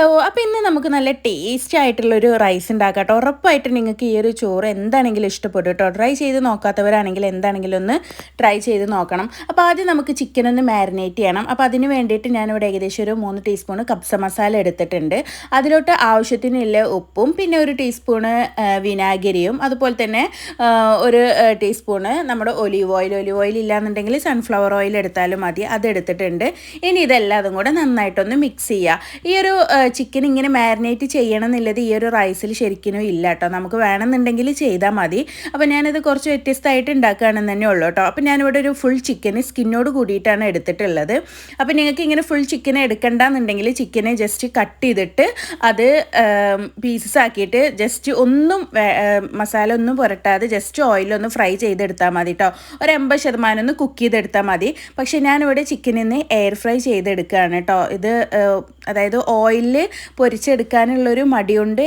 Hello അപ്പോൾ ഇന്ന് നമുക്ക് നല്ല ടേസ്റ്റി ആയിട്ടുള്ളൊരു റൈസ് ഉണ്ടാക്കാം കേട്ടോ ഉറപ്പായിട്ട് നിങ്ങൾക്ക് ഈ ഒരു ചോറ് എന്താണെങ്കിലും ഇഷ്ടപ്പെടും കേട്ടോ ട്രൈ ചെയ്ത് നോക്കാത്തവരാണെങ്കിൽ എന്താണെങ്കിലും ഒന്ന് ട്രൈ ചെയ്ത് നോക്കണം. അപ്പോൾ ആദ്യം നമുക്ക് ചിക്കൻ ഒന്ന് മാരിനേറ്റ് ചെയ്യണം. അപ്പോൾ അതിന് വേണ്ടിയിട്ട് ഞാനിവിടെ ഏകദേശം ഒരു മൂന്ന് ടീസ്പൂൺ കബ്സ മസാല എടുത്തിട്ടുണ്ട്. അതിലോട്ട് ആവശ്യത്തിനുള്ള ഉപ്പും പിന്നെ ഒരു ടീസ്പൂണ് വിനാഗിരിയും അതുപോലെ തന്നെ ഒരു ടീസ്പൂണ് നമ്മുടെ ഒലീവ് ഓയിൽ ഒലീവ് ഓയിൽ ഇല്ലാന്നുണ്ടെങ്കിൽ സൺഫ്ലവർ ഓയിൽ എടുത്താലും മതി. അതെടുത്തിട്ടുണ്ട് ഇനി ഇതെല്ലാതും കൂടെ നന്നായിട്ടൊന്ന് മിക്സ് ചെയ്യുക ഈ ഒരു ചിക്കൻ ഇങ്ങനെ മാരിനേറ്റ് ചെയ്യണം എന്നുള്ളത് ഈ ഒരു റൈസിൽ ശരിക്കും ഇല്ല കേട്ടോ. നമുക്ക് വേണമെന്നുണ്ടെങ്കിൽ ചെയ്താൽ മതി. അപ്പോൾ ഞാനിത് കുറച്ച് വ്യത്യസ്തമായിട്ട് ഉണ്ടാക്കുകയാണെന്ന് തന്നെ ഉള്ളൂ കേട്ടോ. അപ്പോൾ ഞാനിവിടെ ഒരു ഫുൾ ചിക്കൻ സ്കിന്നോട് കൂടിയിട്ടാണ് എടുത്തിട്ടുള്ളത്. അപ്പോൾ നിങ്ങൾക്ക് ഇങ്ങനെ ഫുൾ ചിക്കൻ എടുക്കണ്ടെന്നുണ്ടെങ്കിൽ ചിക്കനെ ജസ്റ്റ് കട്ട് ചെയ്തിട്ട് അത് പീസസ് ആക്കിയിട്ട് ജസ്റ്റ് ഒന്നും മസാല ഒന്നും പുരട്ടാതെ ജസ്റ്റ് ഓയിലൊന്ന് ഫ്രൈ ചെയ്തെടുത്താൽ മതി കേട്ടോ. ഒരു എൺപത് ശതമാനം ഒന്ന് കുക്ക് ചെയ്തെടുത്താൽ മതി. പക്ഷേ ഞാനിവിടെ ചിക്കനിൽ നിന്ന് എയർ ഫ്രൈ ചെയ്തെടുക്കുകയാണ് കേട്ടോ. ഇത് അതായത് ഓയിലിൽ പൊരിച്ചെടുക്കാനുള്ളൊരു മടി കൊണ്ട്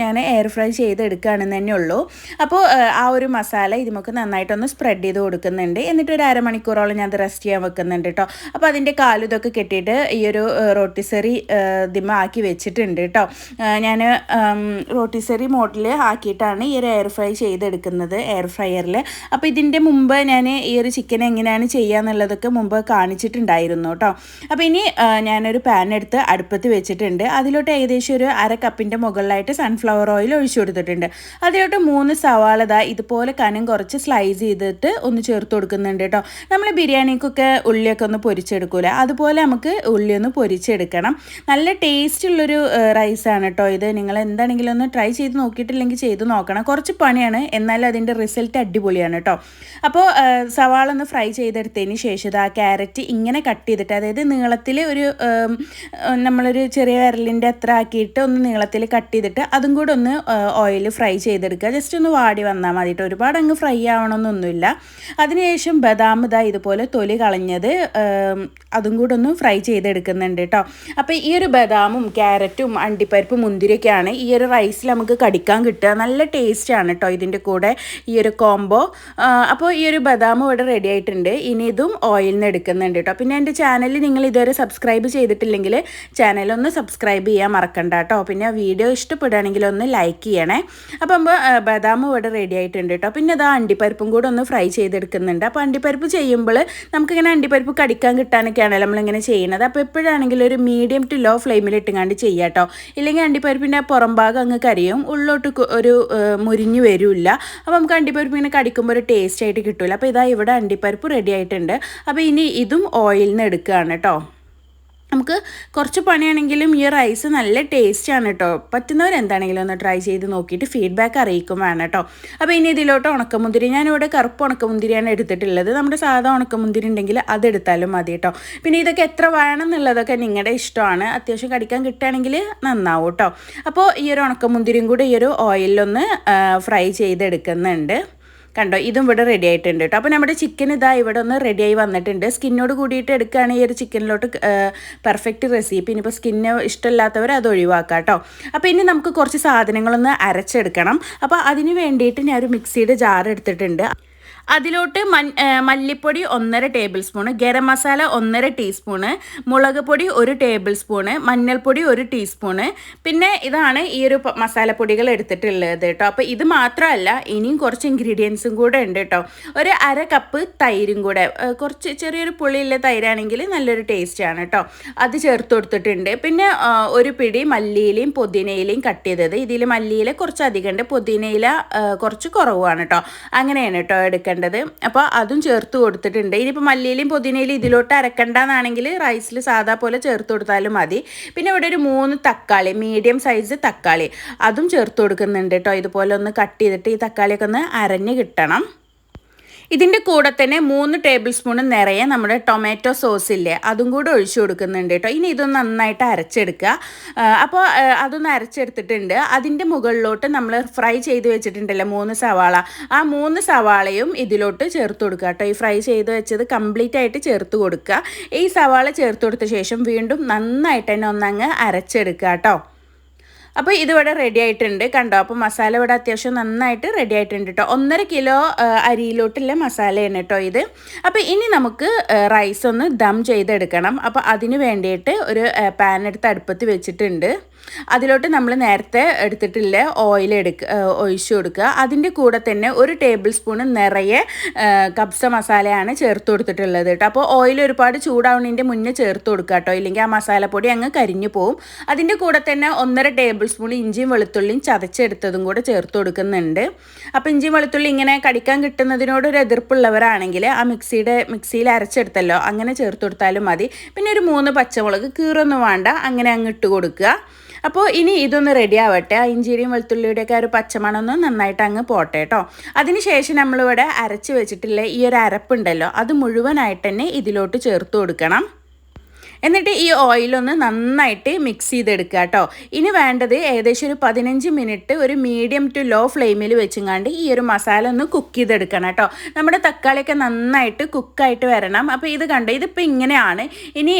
ഞാൻ എയർ ഫ്രൈ ചെയ്തെടുക്കുകയാണെന്ന് തന്നെ ഉള്ളൂ. അപ്പോൾ ആ ഒരു മസാല ഇത് നമുക്ക് നന്നായിട്ടൊന്ന് സ്പ്രെഡ് ചെയ്ത് കൊടുക്കുന്നുണ്ട്. എന്നിട്ട് ഒരു അരമണിക്കൂറോളം ഞാൻ അത് റെസ്റ്റ് ചെയ്യാൻ വെക്കുന്നുണ്ട് കേട്ടോ അപ്പോൾ അതിന്റെ കാലും ഇതൊക്കെ കെട്ടിയിട്ട് ഈ ഒരു റോട്ടിസറി ഇതിമ ആക്കി വെച്ചിട്ടുണ്ട് കേട്ടോ ഞാൻ റോട്ടിസറി മോഡിൽ ആക്കിയിട്ടാണ് ഈ ഒരു എയർ ഫ്രൈ ചെയ്തെടുക്കുന്നത് എയർ ഫ്രയറിൽ അപ്പോൾ ഇതിന്റെ മുമ്പ് ഞാൻ ഈ ഒരു ചിക്കൻ എങ്ങനെയാണ് ചെയ്യുക എന്നുള്ളതൊക്കെ മുമ്പ് കാണിച്ചിട്ടുണ്ടായിരുന്നു കേട്ടോ അപ്പോൾ ഇനി ഞാനൊരു പാൻ എടുത്ത് അടുപ്പത്ത് വെച്ചിട്ടുണ്ട് അതിലോട്ട് ഏകദേശം ഒരു അര കപ്പിന്റെ മുകളിലായിട്ട് സൺഫ്ലവർ ഓയിൽ ഒഴിച്ചു കൊടുത്തിട്ടുണ്ട്. അതിലോട്ട് മൂന്ന് സവാള ദാ ഇതുപോലെ കനം കുറച്ച് സ്ലൈസ് ചെയ്തിട്ട് ഒന്ന് ചേർത്ത് കൊടുക്കുന്നുണ്ട് കേട്ടോ. നമ്മൾ ബിരിയാണിക്കൊക്കെ ഉള്ളിയൊക്കെ ഒന്ന് പൊരിച്ചെടുക്കൂല? അതുപോലെ നമുക്ക് ഉള്ളി ഒന്ന് പൊരിച്ചെടുക്കണം. നല്ല ടേസ്റ്റ് ഉള്ളൊരു റൈസാണ് കേട്ടോ ഇത്. നിങ്ങൾ എന്താണെങ്കിലും ഒന്ന് ട്രൈ ചെയ്ത് നോക്കിയിട്ടില്ലെങ്കിൽ ചെയ്ത് നോക്കണം. കുറച്ച് പണിയാണ്. എന്നാലും അതിന്റെ റിസൾട്ട് അടിപൊളിയാണ് കേട്ടോ. അപ്പോൾ സവാള ഒന്ന് ഫ്രൈ ചെയ്തെടുത്തതിന് ശേഷം ആ ക്യാരറ്റ് ഇങ്ങനെ കട്ട് ചെയ്തിട്ട് അതായത് നീളത്തിൽ ഒരു നമ്മളൊരു ചെറിയ വിരലിന്റെ അത്ര ആക്കിയിട്ട് ഒന്ന് നീളത്തിൽ കട്ട് ചെയ്തിട്ട് അതും കൂടെ ഒന്ന് ഓയിൽ ഫ്രൈ ചെയ്തെടുക്കുക. ജസ്റ്റ് ഒന്ന് വാടി വന്നാൽ മതി ഒരുപാട് അങ്ങ് ഫ്രൈ ആവണമെന്നൊന്നുമില്ല അതിനുശേഷം ബദാം ഇതാ ഇതുപോലെ തൊലി കളഞ്ഞത് അതും കൂടെ ഒന്ന് ഫ്രൈ ചെയ്തെടുക്കുന്നുണ്ട് കേട്ടോ അപ്പോൾ ഈ ഒരു ബദാമും ക്യാരറ്റും അണ്ടിപ്പരിപ്പും മുന്തിരിയൊക്കെയാണ് ഈ ഒരു റൈസിൽ നമുക്ക് കടിക്കാൻ കിട്ടുക. നല്ല ടേസ്റ്റാണ് കേട്ടോ ഇതിന്റെ കൂടെ ഈ ഒരു കോംബോ അപ്പോൾ ഈ ഒരു ബദാം ഇവിടെ റെഡി ആയിട്ടുണ്ട്. ഇനി ഇതും ഓയിലിൽ നിന്ന് എടുക്കുന്നുണ്ട് കേട്ടോ പിന്നെ എന്റെ ചാനൽ നിങ്ങൾ ഇതുവരെ സബ്സ്ക്രൈബ് ചെയ്തിട്ടില്ലെങ്കിൽ ചാനൽ ഒന്ന് സബ്സ്ക്രൈബ് ചെയ്യാൻ മറക്കണ്ട കേട്ടോ. പിന്നെ വീഡിയോ ഇഷ്ടപ്പെടുകയാണെങ്കിൽ ഒന്ന് ലൈക്ക് ചെയ്യണേ. അപ്പം ബദാം ഇവിടെ റെഡി ആയിട്ടുണ്ട് കേട്ടോ. പിന്നെ അതാ അണ്ടിപ്പരിപ്പും കൂടെ ഒന്ന് ഫ്രൈ ചെയ്തെടുക്കുന്നുണ്ട്. അപ്പോൾ അണ്ടിപ്പരിപ്പ് ചെയ്യുമ്പോൾ നമുക്കിങ്ങനെ അണ്ടിപ്പരിപ്പ് കടിക്കാൻ കിട്ടാനൊക്കെയാണല്ലോ നമ്മളിങ്ങനെ ചെയ്യുന്നത്. അപ്പോൾ എപ്പോഴാണെങ്കിലും ഒരു മീഡിയം ടു ലോ ഫ്ലെയിമിൽ ഇട്ടുകൊണ്ട് ചെയ്യാം കേട്ടോ. ഇല്ലെങ്കിൽ അണ്ടിപ്പരിപ്പിന്റെ പുറം ഭാഗം അങ്ങ് കരിയും ഉള്ളോട്ട് ഒരു മുരിഞ്ഞു വരില്ല. അപ്പോൾ നമുക്ക് അണ്ടിപ്പരിപ്പ് ഇങ്ങനെ കടിക്കുമ്പോൾ ഒരു ടേസ്റ്റ് ആയിട്ട് കിട്ടില്ല അപ്പോൾ ഇതാ ഇവിടെ അണ്ടിപ്പരിപ്പ് റെഡി ആയിട്ടുണ്ട്. അപ്പോൾ ഇനി ഇതും ഓയിലിൽ നിന്ന് എടുക്കുകയാണ് കേട്ടോ. നമുക്ക് കുറച്ച് പണിയാണെങ്കിലും ഈ റൈസ് നല്ല ടേസ്റ്റാണ് കേട്ടോ പറ്റുന്നവർ എന്താണെങ്കിലും ഒന്ന് ട്രൈ ചെയ്ത് നോക്കിയിട്ട് ഫീഡ്ബാക്ക് അറിയിക്കും വേണം കേട്ടോ അപ്പോൾ ഇനി ഇതിലോട്ട് ഉണക്കമുന്തിരി ഞാനിവിടെ കറുപ്പ് ഉണക്കമുന്തിരിയാണ് എടുത്തിട്ടുള്ളത്. നമ്മുടെ സാധാ ഉണക്കമുന്തിരി ഉണ്ടെങ്കിൽ അതെടുത്താലും മതി കേട്ടോ പിന്നെ ഇതൊക്കെ എത്ര വേണം എന്നുള്ളതൊക്കെ നിങ്ങളുടെ ഇഷ്ടമാണ്. അത്യാവശ്യം കടിക്കാൻ കിട്ടുകയാണെങ്കിൽ നന്നാവും കേട്ടോ അപ്പോൾ ഈ ഒരു ഉണക്കമുന്തിരിയും കൂടി ഈ ഒരു ഓയിലൊന്ന് ഫ്രൈ ചെയ്തെടുക്കുന്നുണ്ട്. കണ്ടോ ഇതും ഇവിടെ റെഡി ആയിട്ടുണ്ട് കേട്ടോ അപ്പോൾ നമ്മുടെ ചിക്കൻ ഇതാ ഇവിടെ ഒന്ന് റെഡി ആയി വന്നിട്ടുണ്ട്. സ്കിന്നോട് കൂടിയിട്ട് എടുക്കുകയാണെങ്കിൽ ഈ ഒരു ചിക്കനിലോട്ട് പെർഫെക്റ്റ് റെസിപ്പി ഇനിയിപ്പോൾ സ്കിന്ന് ഇഷ്ടമില്ലാത്തവർ അത് ഒഴിവാക്കാം കേട്ടോ അപ്പോൾ ഇനി നമുക്ക് കുറച്ച് സാധനങ്ങളൊന്ന് അരച്ചെടുക്കണം. അപ്പോൾ അതിന് വേണ്ടിയിട്ട് ഞാൻ ഒരു മിക്സിയുടെ ജാർ എടുത്തിട്ടുണ്ട്. അതിലോട്ട് മല്ലിപ്പൊടി ഒന്നര ടേബിൾ സ്പൂണ് ഗരം മസാല ഒന്നര ടീസ്പൂണ് മുളക് പൊടി ഒരു ടേബിൾ സ്പൂണ് മഞ്ഞൾപ്പൊടി ഒരു ടീസ്പൂണ്. പിന്നെ ഇതാണ് ഈ ഒരു മസാലപ്പൊടികൾ എടുത്തിട്ടുള്ളത് കേട്ടോ. അപ്പോൾ ഇത് മാത്രമല്ല ഇനിയും കുറച്ച് ഇൻഗ്രീഡിയൻസും കൂടെ ഉണ്ട് കേട്ടോ. ഒരു അര കപ്പ് തൈരും കൂടെ കുറച്ച് ചെറിയൊരു പുളിയുള്ള തൈരാണെങ്കിൽ നല്ലൊരു ടേസ്റ്റാണ് കേട്ടോ. അത് ചേർത്ത് കൊടുത്തിട്ടുണ്ട്. പിന്നെ ഒരു പിടി മല്ലിയിലയും പുതിനയിലയും കട്ട് ചെയ്തത്. ഇതിൽ മല്ലിയില കുറച്ച് അധികം ഉണ്ട്. പുതിനയില കുറച്ച് കുറവാണ് കേട്ടോ. അങ്ങനെയാണ് കേട്ടോ എടുക്കേണ്ടത്. അപ്പോൾ അതും ചേർത്ത് കൊടുത്തിട്ടുണ്ട്. ഇനിയിപ്പോൾ മല്ലിയിലും പുതിനയിലും ഇതിലോട്ട് അരക്കണ്ടെന്നാണെങ്കിൽ റൈസിൽ സാധാ പോലെ ചേർത്ത് കൊടുത്താലും മതി. പിന്നെ ഇവിടെ ഒരു മൂന്ന് തക്കാളി മീഡിയം സൈസ് തക്കാളി അതും ചേർത്ത് കൊടുക്കുന്നുണ്ട് കേട്ടോ ഇതുപോലെ ഒന്ന് കട്ട് ചെയ്തിട്ട് ഈ തക്കാളിയൊക്കെ ഒന്ന് അരഞ്ഞ് കിട്ടണം. ഇതിന്റെ കൂടെ തന്നെ മൂന്ന് ടേബിൾ സ്പൂൺ നിറയെ നമ്മുടെ ടൊമാറ്റോ സോസ് ഇല്ലേ അതും കൂടെ ഒഴിച്ചു കൊടുക്കുന്നുണ്ട് കേട്ടോ. ഇനി ഇതൊന്ന് നന്നായിട്ട് അരച്ചെടുക്കുക. അപ്പോൾ അതൊന്ന് അരച്ചെടുത്തിട്ടുണ്ട്. അതിന്റെ മുകളിലോട്ട് നമ്മൾ ഫ്രൈ ചെയ്ത് വെച്ചിട്ടുണ്ടല്ലോ മൂന്ന് സവാള. ആ മൂന്ന് സവാളയും ഇതിലോട്ട് ചേർത്ത് കൊടുക്കുക കേട്ടോ. ഈ ഫ്രൈ ചെയ്ത് വെച്ചത് കംപ്ലീറ്റ് ആയിട്ട് ചേർത്ത് കൊടുക്കുക. ഈ സവാള ചേർത്ത് കൊടുത്ത ശേഷം വീണ്ടും നന്നായിട്ട് തന്നെ ഒന്നങ്ങ് അരച്ചെടുക്കുക കേട്ടോ. അപ്പോൾ ഇതിവിടെ റെഡി ആയിട്ടുണ്ട് കണ്ടോ? അപ്പോൾ മസാല ഇവിടെ അത്യാവശ്യം നന്നായിട്ട് റെഡി ആയിട്ടുണ്ട് കേട്ടോ ഒന്നര കിലോ അരിയിലോട്ടുള്ള മസാലയാണ് കേട്ടോ ഇത്. അപ്പോൾ ഇനി നമുക്ക് റൈസ് ഒന്ന് ദം ചെയ്തെടുക്കണം. അപ്പോൾ അതിന് വേണ്ടിയിട്ട് ഒരു പാൻ എടുത്ത് അടുപ്പത്ത് വെച്ചിട്ടുണ്ട്. അതിലോട്ട് നമ്മൾ നേരത്തെ എടുത്തിട്ടില്ല ഓയിൽ എടുക്കുക ഒഴിച്ചു കൊടുക്കുക. അതിന്റെ കൂടെ തന്നെ ഒരു ടേബിൾ സ്പൂൺ നിറയെ കബ്സ മസാലയാണ് ചേർത്ത് കൊടുത്തിട്ടുള്ളത് കേട്ടോ. അപ്പോൾ ഓയിൽ ഒരുപാട് ചൂടാവുന്നതിന്റെ മുന്നേ ചേർത്ത് കൊടുക്കുക കേട്ടോ. ഇല്ലെങ്കിൽ ആ മസാലപ്പൊടി അങ്ങ് കരിഞ്ഞു പോവും. അതിന്റെ കൂടെ തന്നെ ഒന്നര ടേബിൾ സ്പൂൺ ഇഞ്ചിയും വെളുത്തുള്ളിയും ചതച്ചെടുത്തതും കൂടെ ചേർത്ത് കൊടുക്കുന്നുണ്ട്. അപ്പോൾ ഇഞ്ചിയും വെളുത്തുള്ളി ഇങ്ങനെ കടിക്കാൻ കിട്ടുന്നതിനോട് ഒരു എതിർപ്പുള്ളവരാണെങ്കിൽ ആ മിക്സിയുടെ മിക്സിയിൽ അരച്ചെടുത്തല്ലോ അങ്ങനെ ചേർത്ത് കൊടുത്താലും മതി. പിന്നെ ഒരു മൂന്ന് പച്ചമുളക് കീറൊന്നും വേണ്ട അങ്ങനെ അങ്ങ് ഇട്ട് കൊടുക്കുക. അപ്പോൾ ഇനി ഇതൊന്ന് റെഡി ആവട്ടെ. ആ ഇഞ്ചിയുടെയും വെളുത്തുള്ളിയുടെയൊക്കെ ആ ഒരു പച്ചമണം ഒന്ന് നന്നായിട്ട് അങ്ങ് പോട്ടെ കേട്ടോ അതിനുശേഷം നമ്മളിവിടെ അരച്ച് വെച്ചിട്ടുള്ള ഈ ഒരു അരപ്പുണ്ടല്ലോ അത് മുഴുവനായിട്ട് തന്നെ ഇതിലോട്ട് ചേർത്ത് കൊടുക്കണം. എന്നിട്ട് ഈ ഓയിലൊന്ന് നന്നായിട്ട് മിക്സ് ചെയ്തെടുക്കുക കേട്ടോ ഇനി വേണ്ടത് ഏകദേശം ഒരു പതിനഞ്ച് മിനിറ്റ് ഒരു മീഡിയം ടു ലോ ഫ്ലെയിമിൽ വെച്ചുങ്ങാണ്ട് ഈ ഒരു മസാല ഒന്ന് കുക്ക് ചെയ്തെടുക്കണം കേട്ടോ നമ്മുടെ തക്കാളിയൊക്കെ നന്നായിട്ട് കുക്കായിട്ട് വരണം. അപ്പോൾ ഇത് കണ്ടോ? ഇതിപ്പോൾ ഇങ്ങനെയാണ്. ഇനി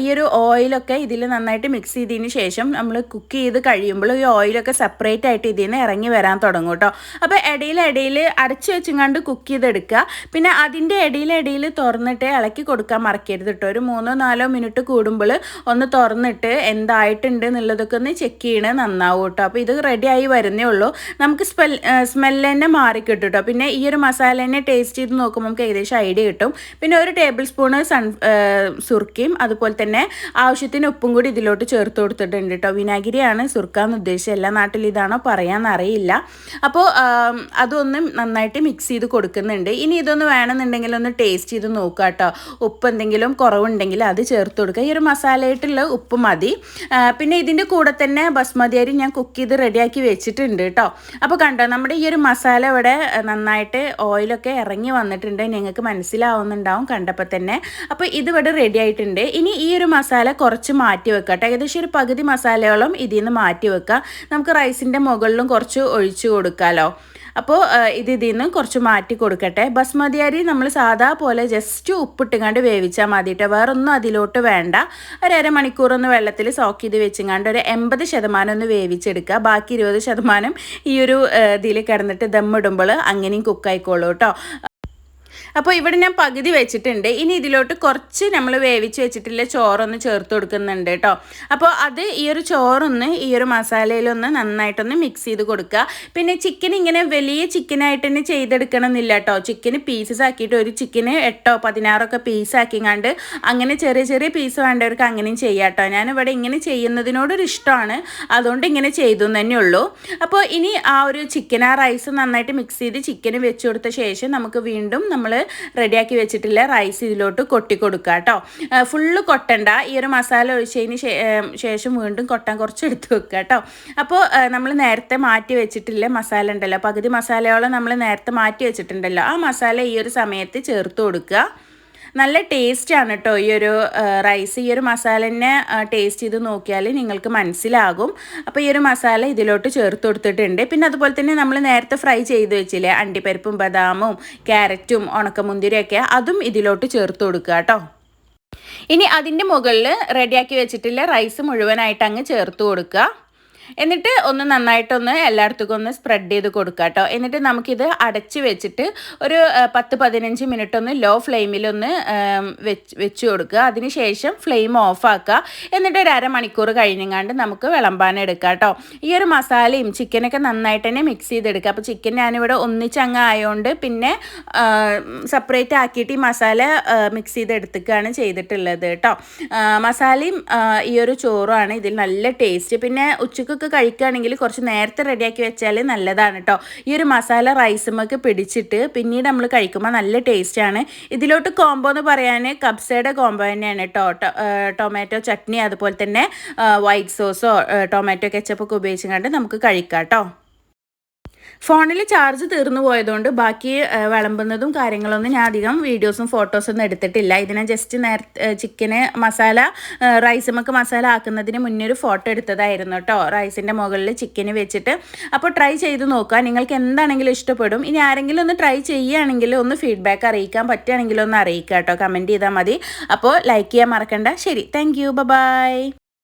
ഈ ഒരു ഓയിലൊക്കെ ഇതിൽ നന്നായിട്ട് മിക്സ് ചെയ്തതിന് ശേഷം നമ്മൾ കുക്ക് ചെയ്ത് കഴിയുമ്പോൾ ഈ ഓയിലൊക്കെ സെപ്പറേറ്റ് ആയിട്ട് ഇതിൽ നിന്ന് ഇറങ്ങി വരാൻ തുടങ്ങും കേട്ടോ അപ്പോൾ ഇടയിൽ ഇടയിൽ അടച്ച് വെച്ചുങ്ങാണ്ട് കുക്ക് ചെയ്തെടുക്കുക. പിന്നെ അതിന്റെ ഇടയിൽ ഇടയിൽ തുറന്നിട്ട് ഇളക്കി കൊടുക്കാൻ മറക്കരുത് കേട്ടോ ഒരു മൂന്നോ നാലോ മിനിറ്റ് കൂടുമ്പോൾ ഒന്ന് തുറന്നിട്ട് എന്തായിട്ടുണ്ട് എന്നുള്ളതൊക്കെ ഒന്ന് ചെക്ക് ചെയ്യണേ നന്നാവും കേട്ടോ. അപ്പോൾ ഇത് റെഡി ആയി വരുന്നേ ഉള്ളൂ. നമുക്ക് സ്മെൽ സ്മെല്ല് തന്നെ മാറിക്കിട്ടും കേട്ടോ. പിന്നെ ഈ ഒരു മസാല തന്നെ ടേസ്റ്റ് ചെയ്ത് നോക്കുമ്പോൾ നമുക്ക് ഏകദേശം ഐഡിയ കിട്ടും. പിന്നെ ഒരു ടേബിൾ സ്പൂണ് സൺ സുർക്കിയും അതുപോലെ തന്നെ ആവശ്യത്തിന് ഉപ്പും കൂടി ഇതിലോട്ട് ചേർത്ത് കൊടുത്തിട്ടുണ്ട് കേട്ടോ. വിനാഗിരിയാണ് സുർക്കാന്ന് ഉദ്ദേശിച്ചത്. എല്ലാ നാട്ടിൽ ഇതാണോ പറയാമെന്നറിയില്ല അപ്പോൾ അതൊന്ന് നന്നായിട്ട് മിക്സ് ചെയ്ത് കൊടുക്കുന്നുണ്ട്. ഇനി ഇതൊന്ന് വേണമെന്നുണ്ടെങ്കിൽ ഒന്ന് ടേസ്റ്റ് ചെയ്ത് നോക്കുക കേട്ടോ ഉപ്പ് എന്തെങ്കിലും കുറവുണ്ടെങ്കിൽ അത് ചേർത്ത് കൊടുക്കുക. ഈ ഒരു മസാലയായിട്ടുള്ള ഉപ്പ് മതി. പിന്നെ ഇതിന്റെ കൂടെ തന്നെ ബസ്മതി അരി ഞാൻ കുക്ക് ചെയ്ത് റെഡിയാക്കി വെച്ചിട്ടുണ്ട് കേട്ടോ അപ്പോൾ കണ്ടോ നമ്മുടെ ഈ ഒരു മസാല ഇവിടെ നന്നായിട്ട് ഓയിലൊക്കെ ഇറങ്ങി വന്നിട്ടുണ്ട്. നിങ്ങൾക്ക് മനസ്സിലാവുന്നുണ്ടാവും കണ്ടപ്പോൾ തന്നെ. അപ്പോൾ ഇത് ഇവിടെ റെഡി ആയിട്ടുണ്ട്. ഇനി ഈ ഒരു മസാല കുറച്ച് മാറ്റി വെക്കുക കേട്ടോ ഏകദേശം ഒരു പകുതി മസാലയോളം ഇതിൽ നിന്ന് മാറ്റി വെക്കുക. നമുക്ക് റൈസിന്റെ മുകളിലും കുറച്ച് ഒഴിച്ചു കൊടുക്കാമല്ലോ അപ്പോൾ ഇത് ഇതിൽ നിന്ന് കുറച്ച് മാറ്റി കൊടുക്കട്ടെ. ബസ്മതി അരി നമ്മൾ സാധാ പോലെ ജസ്റ്റ് ഉപ്പിട്ടുങ്ങാണ്ട് വേവിച്ചാൽ മതി കേട്ടോ വേറൊന്നും അതിലോട്ട് വേണ്ട. ഒരു അരമണിക്കൂർ ഒന്ന് വെള്ളത്തിൽ സോക്ക് ചെയ്ത് വെച്ചുങ്ങാണ്ട് ഒരു എൺപത് ശതമാനം ഒന്ന് വേവിച്ചെടുക്കുക. ബാക്കി ഇരുപത് ശതമാനം ഈ ഒരു ഇതിൽ കിടന്നിട്ട് ദമ്മിടുമ്പോൾ അങ്ങനെയും കുക്കായിക്കോളൂ കേട്ടോ അപ്പോൾ ഇവിടെ ഞാൻ പകുതി വെച്ചിട്ടുണ്ട്. ഇനി ഇതിലോട്ട് കുറച്ച് നമ്മൾ വേവിച്ച് വെച്ചിട്ടുള്ള ചോറൊന്ന് ചേർത്ത് കൊടുക്കുന്നുണ്ട് കേട്ടോ അപ്പോൾ അത് ഈ ഒരു ചോറൊന്ന് ഈ ഒരു മസാലയിലൊന്ന് നന്നായിട്ടൊന്ന് മിക്സ് ചെയ്ത് കൊടുക്കുക. പിന്നെ ചിക്കൻ ഇങ്ങനെ വലിയ ചിക്കനായിട്ട് തന്നെ ചെയ്തെടുക്കണം എന്നില്ല കേട്ടോ ചിക്കന് പീസസ് ആക്കിയിട്ട് ഒരു ചിക്കന് എട്ടോ പതിനാറൊക്കെ പീസ് ആക്കിങ്ങാണ്ട് അങ്ങനെ ചെറിയ ചെറിയ പീസ് വേണ്ടവർക്ക് അങ്ങനെയും ചെയ്യാം കേട്ടോ ഞാനിവിടെ ഇങ്ങനെ ചെയ്യുന്നതിനോടൊരു ഇഷ്ടമാണ്. അതുകൊണ്ട് ഇങ്ങനെ ചെയ്തു തന്നെ ഉള്ളൂ. അപ്പോൾ ഇനി ആ ഒരു ചിക്കൻ ആ റൈസ് നന്നായിട്ട് മിക്സ് ചെയ്ത് ചിക്കന് വെച്ച് കൊടുത്ത ശേഷം നമുക്ക് വീണ്ടും നമ്മൾ റെഡിയാക്കി വെച്ചിട്ടില്ല. റൈസ് ഇതിലോട്ട് കൊട്ടി കൊടുക്കുക കേട്ടോ ഫുള്ള് കൊട്ടണ്ട. ഈ ഒരു മസാല ഒഴിച്ചതിന് ശേഷം വീണ്ടും കൊട്ടാൻ കുറച്ച് എടുത്ത് വെക്കുക കേട്ടോ അപ്പോൾ നമ്മൾ നേരത്തെ മാറ്റി വെച്ചിട്ടില്ല മസാല ഉണ്ടല്ലോ. പകുതി മസാലയോളം നമ്മൾ നേരത്തെ മാറ്റി വെച്ചിട്ടുണ്ടല്ലോ. ആ മസാല ഈ ഒരു സമയത്ത് ചേർത്ത് കൊടുക്കുക നല്ല ടേസ്റ്റാണ് കേട്ടോ ഈ ഒരു റൈസ്. ഈ ഒരു മസാലനെ ടേസ്റ്റ് ചെയ്ത് നോക്കിയാൽ നിങ്ങൾക്ക് മനസ്സിലാകും. അപ്പോൾ ഈ ഒരു മസാല ഇതിലോട്ട് ചേർത്ത് കൊടുത്തിട്ടുണ്ട്. പിന്നെ അതുപോലെ തന്നെ നമ്മൾ നേരത്തെ ഫ്രൈ ചെയ്ത് വെച്ചില്ലേ അണ്ടിപ്പരിപ്പും ബദാമും ക്യാരറ്റും ഉണക്കമുന്തിരിയൊക്കെ അതും ഇതിലോട്ട് ചേർത്ത് കൊടുക്കുക കേട്ടോ ഇനി അതിന്റെ മുകളിൽ റെഡിയാക്കി വെച്ചിട്ടില്ല റൈസ് മുഴുവനായിട്ട് അങ്ങ് ചേർത്ത് കൊടുക്കുക. എന്നിട്ട് ഒന്ന് നന്നായിട്ടൊന്ന് എല്ലായിടത്തും ഒന്ന് സ്പ്രെഡ് ചെയ്ത് കൊടുക്കുക കേട്ടോ എന്നിട്ട് നമുക്കിത് അടച്ച് വെച്ചിട്ട് ഒരു പത്ത് പതിനഞ്ച് മിനിറ്റ് ഒന്ന് ലോ ഫ്ലെയിമിലൊന്ന് വെച്ച് വെച്ച് കൊടുക്കുക. അതിനുശേഷം ഫ്ലെയിം ഓഫാക്കുക എന്നിട്ട് ഒരു അരമണിക്കൂർ കഴിഞ്ഞങ്ങാണ്ട് നമുക്ക് വിളമ്പാൻ എടുക്കാം കേട്ടോ ഈ ഒരു മസാലയും ചിക്കനൊക്കെ നന്നായിട്ട് തന്നെ മിക്സ് ചെയ്തെടുക്കുക. അപ്പോൾ ചിക്കൻ ഞാനിവിടെ ഒന്നിച്ചങ്ങ് ആയതുകൊണ്ട് പിന്നെ സെപ്പറേറ്റ് ആക്കിയിട്ട് ഈ മസാല മിക്സ് ചെയ്തെടുത്തുകയാണ് ചെയ്തിട്ടുള്ളത് കേട്ടോ മസാലയും ഈ ഒരു ചോറുമാണ് ഇതിൽ നല്ല ടേസ്റ്റ് പിന്നെ ഉച്ചക്കൊക്കെ കഴിക്കുകയാണെങ്കിൽ കുറച്ച് നേരത്തെ റെഡിയാക്കി വെച്ചാൽ നല്ലതാണ് കേട്ടോ ഈ ഒരു മസാല റൈസുമൊക്കെ പിടിച്ചിട്ട് പിന്നീട് നമ്മൾ കഴിക്കുമ്പോൾ നല്ല ടേസ്റ്റാണ് ഇതിലോട്ട് കോംബോ എന്ന് പറയാൻ കബ്സയുടെ കോംബോ തന്നെയാണ് കേട്ടോ ടൊമാറ്റോ ചട്നി അതുപോലെ തന്നെ വൈറ്റ് സോസോ ടൊമാറ്റോ കെച്ചപ്പൊക്കെ ഉപയോഗിച്ചുകൊണ്ട് നമുക്ക് കഴിക്കാം കേട്ടോ ഫോണിൽ ചാർജ് തീർന്നു പോയതുകൊണ്ട് ബാക്കി വിളമ്പുന്നതും കാര്യങ്ങളൊന്നും ഞാൻ അധികം വീഡിയോസും ഫോട്ടോസൊന്നും എടുത്തിട്ടില്ല. ഇതിനെ ജസ്റ്റ് നേരത്തെ ചിക്കന് മസാല റൈസുമൊക്കെ മസാല ആക്കുന്നതിന് മുന്നേ ഒരു ഫോട്ടോ എടുത്തതായിരുന്നു കേട്ടോ റൈസിന്റെ മുകളിൽ ചിക്കന് വെച്ചിട്ട്. അപ്പോൾ ട്രൈ ചെയ്ത് നോക്കുക നിങ്ങൾക്ക് എന്താണെങ്കിലും ഇഷ്ടപ്പെടും. ഇനി ആരെങ്കിലും ഒന്ന് ട്രൈ ചെയ്യുകയാണെങ്കിൽ ഒന്ന് ഫീഡ്ബാക്ക് അറിയിക്കാൻ പറ്റുകയാണെങ്കിൽ ഒന്ന് അറിയിക്കുക കേട്ടോ കമന്റ് ചെയ്താൽ മതി. അപ്പോൾ ലൈക്ക് ചെയ്യാൻ മറക്കണ്ട. ശരി. Thank you by